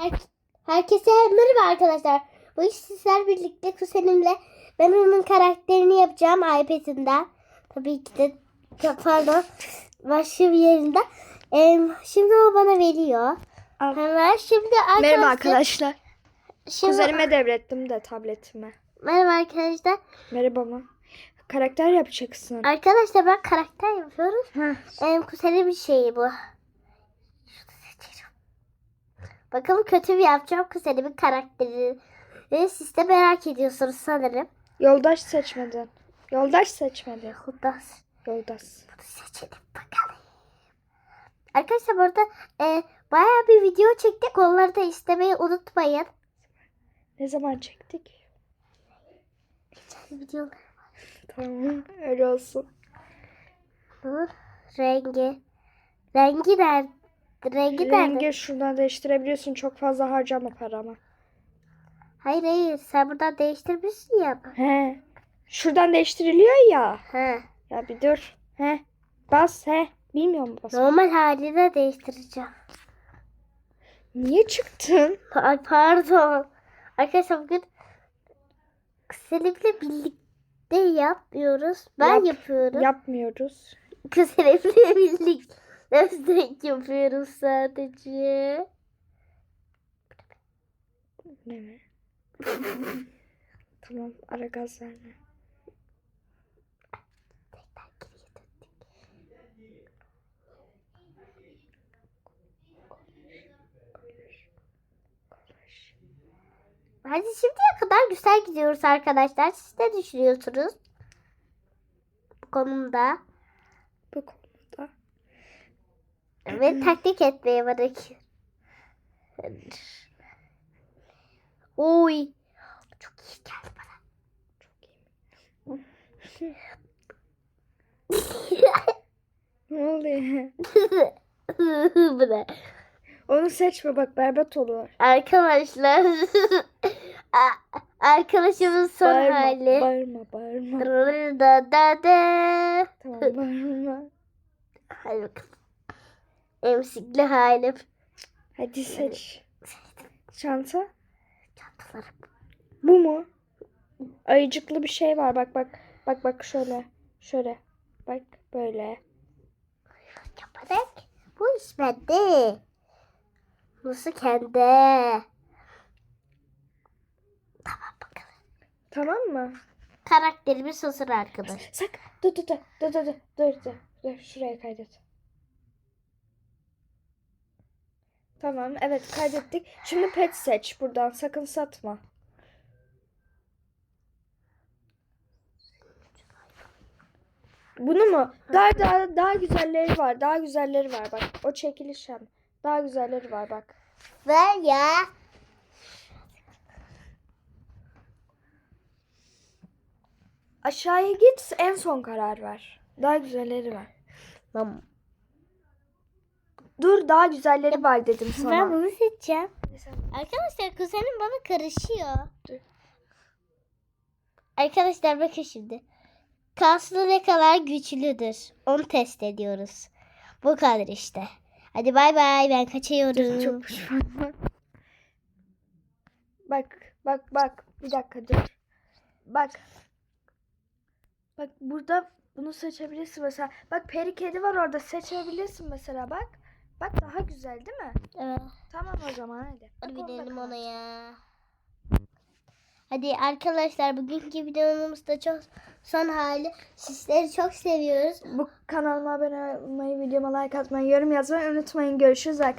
Her- Herkese merhaba arkadaşlar. Bu iş sizler birlikte kuzenimle ben onun karakterini yapacağım iPad'inden. Tabii ki de pardon başka bir yerinde. Em, şimdi o bana veriyor. Hemen şimdi arkadaşlar. Merhaba arkadaşlar. Şimdi, Kuzenime devrettim de tabletime. merhaba arkadaşlar. Merhaba mı? Karakter yapacaksın. Arkadaşlar ben karakter yapıyoruz. Heh. Em, kuzenimin şeyi bu. Şunu seçelim. Bakalım kötü mü yapacağım kuzenimin karakterini. Ve siz de merak ediyorsunuz sanırım. Yoldaş seçmedin. Yoldaş seçmedin. Hudas. Yoldaş. Bunu seçelim bakalım. Arkadaşlar burada e, bayağı bir video çektik. Onları da istemeyi unutmayın. Ne zaman çektik? Video Tamam. Öyle olsun. bu rengi. Rengi nerede? Rengi nerede? Rengi şuradan değiştirebiliyorsun. Çok fazla harcama paramı. Hayır hayır sen buradan değiştirmişsin ya. He. Şuradan değiştiriliyor ya. Ha. Ya bir dur. He. Bas he. Bilmiyor musun bas? Normal haline değiştireceğim. Niye çıktın? Ay pardon. Arkadaşlar bugün kuzenimle birlikte yapmıyoruz. Ben Yap- yapıyorum. Yapmıyoruz. Kuzenimle birlikte destek yapıyoruz sadece. Ne mi? tamam. Ara gaz verme. Hadi şimdiye kadar güzel gidiyoruz arkadaşlar. Siz ne düşünüyorsunuz? Bu konuda. Bu konuda. Ve taktik etmeye bırak. Oy. Çok iyi geldi bana. Ne oluyor? Bu ne? Onu seçme bak berbat olur. Arkadaşlar. Arkadaşımın son bağırma, hali. bağırma, bağırma. Da da da. tamam bağırma. Hadi bakalım. Emsikli halim. Hadi seç. Çanta. Çantalarım. Bu mu? Ayıcıklı bir şey var. Bak bak. Bak bak şöyle. Şöyle. Bak böyle. Yaparak. Bu iş bende. Nasıl kendi? Tamam bakalım. Tamam mı? Karakterimiz hazır arkadaş. Sak. Dur dur dur. Dur dur dur. Dur şuraya kaydet. Tamam evet kaydettik. Şimdi pet seç buradan. Sakın satma. Bunu mu? Daha daha daha güzelleri var. Daha güzelleri var bak. O çekiliş hem. Daha güzelleri var bak. Ver ya. Aşağıya git en son karar ver. Daha güzelleri var. Tamam. Dur daha güzelleri var dedim Ben sana. bunu seçeceğim. Arkadaşlar kuzenim bana karışıyor. Dur. Arkadaşlar bakın şimdi. Kaslı ne kadar güçlüdür. Onu test ediyoruz. Bu kadar işte. Hadi bay bay ben kaçıyorum. Çok pişmanım. Bak bak bak bir dakika dur. Bak. Bak burada bunu seçebilirsin mesela. Bak peri kedi var orada seçebilirsin mesela bak. Bak daha güzel değil mi? Evet. Tamam o zaman hadi. Hadi kal. ona ya. Hadi arkadaşlar bugünkü videomuz da çok son hali. Sizleri çok seviyoruz. Bu kanalıma abone olmayı, videoma like atmayı, yorum yazmayı unutmayın. Görüşürüz arkadaşlar.